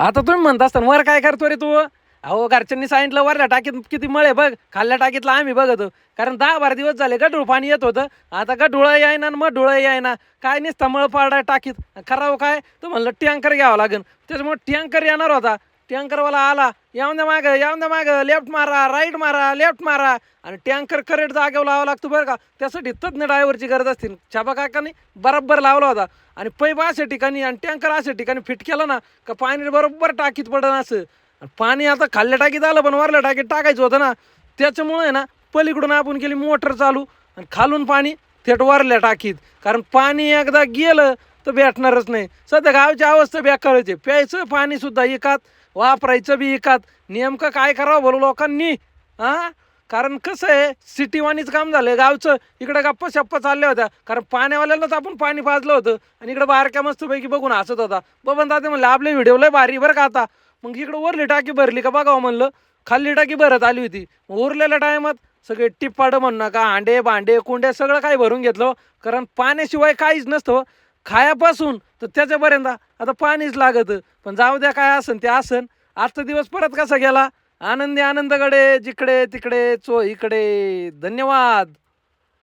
आता तुम्ही म्हणत असताना वर काय करतो रे तू? अहो घरच्यांनी सांगितलं वरल्या टाकीत किती मळे बघ खाल्ल्या टाकीतला आम्ही बघतो. कारण दहा बारा दिवस झाले गढूळ पाणी येत होतं. आता गढुळं यायना मग डोळं यायना काय नुसतं मळ पाडा टाकीत? खराव हो काय? तू म्हणलं टँकर घ्यावं लागेल. त्याच्यामुळे टँकर येणार होता. टँकरवाला आला यावं द्या मागं यावं द्या मागं लेफ्ट मारा राईट मारा लेफ्ट मारा. आणि टँकर करेक्ट जागेवर लावा लागतो बरं का. त्यासाठी तज्ज्ञ ड्रायव्हरची गरज असते. छापा काकाने बरोबर लावला होता. आणि पैप अशा ठिकाणी आणि टँकर अशा ठिकाणी फिट केलं ना का पाणी बरोबर टाकीत पडन असं. आणि पाणी आता खाल्ल्या टाकीत आलं पण वरल्या टाकीत टाकायचं होतं ना. त्याच्यामुळे आहे ना पलीकडून आपण केली मोटर चालू. आणि खालून पाणी थेट वरल्या टाकीत. कारण पाणी एकदा गेलं तर भेटणारच नाही. सध्या गावची अवस्था बेकारच प्यायचं पाणी सुद्धा एकात वापरायचं बी एकात. नेमकं काय करावं बोलू लोकांनी? हां कारण कसं आहे सिटीवानीच काम झालं गावचं इकडे गप्पा शप्पा चालल्या होत्या. कारण पाण्यावाल्यालाच आपण पाणी पाजलं होतं. आणि इकडे बारक्या मस्तपैकी बघून हसत होता. बबन दादा म्हणलं आपले व्हिडिओ लय भारी बरं का आता? मग इकडं वरली टाकी भरली का बघावं म्हणलं. खाल्ली टाकी भरत आली होती. उरलेल्या टायमात सगळे टिप्पाडं म्हणणं का हांडे भांडे कुंडे सगळं काही भरून घेतलं. कारण पाण्याशिवाय काहीच नसतं. खायापासून तर त्याच्यापर्यंत. आता पाणीच लागत. पण जाऊ द्या काय असन ते असन. आजचा दिवस परत कसा गेला? आनंदी आनंदकडे जिकडे तिकडे चो इकडे. धन्यवाद.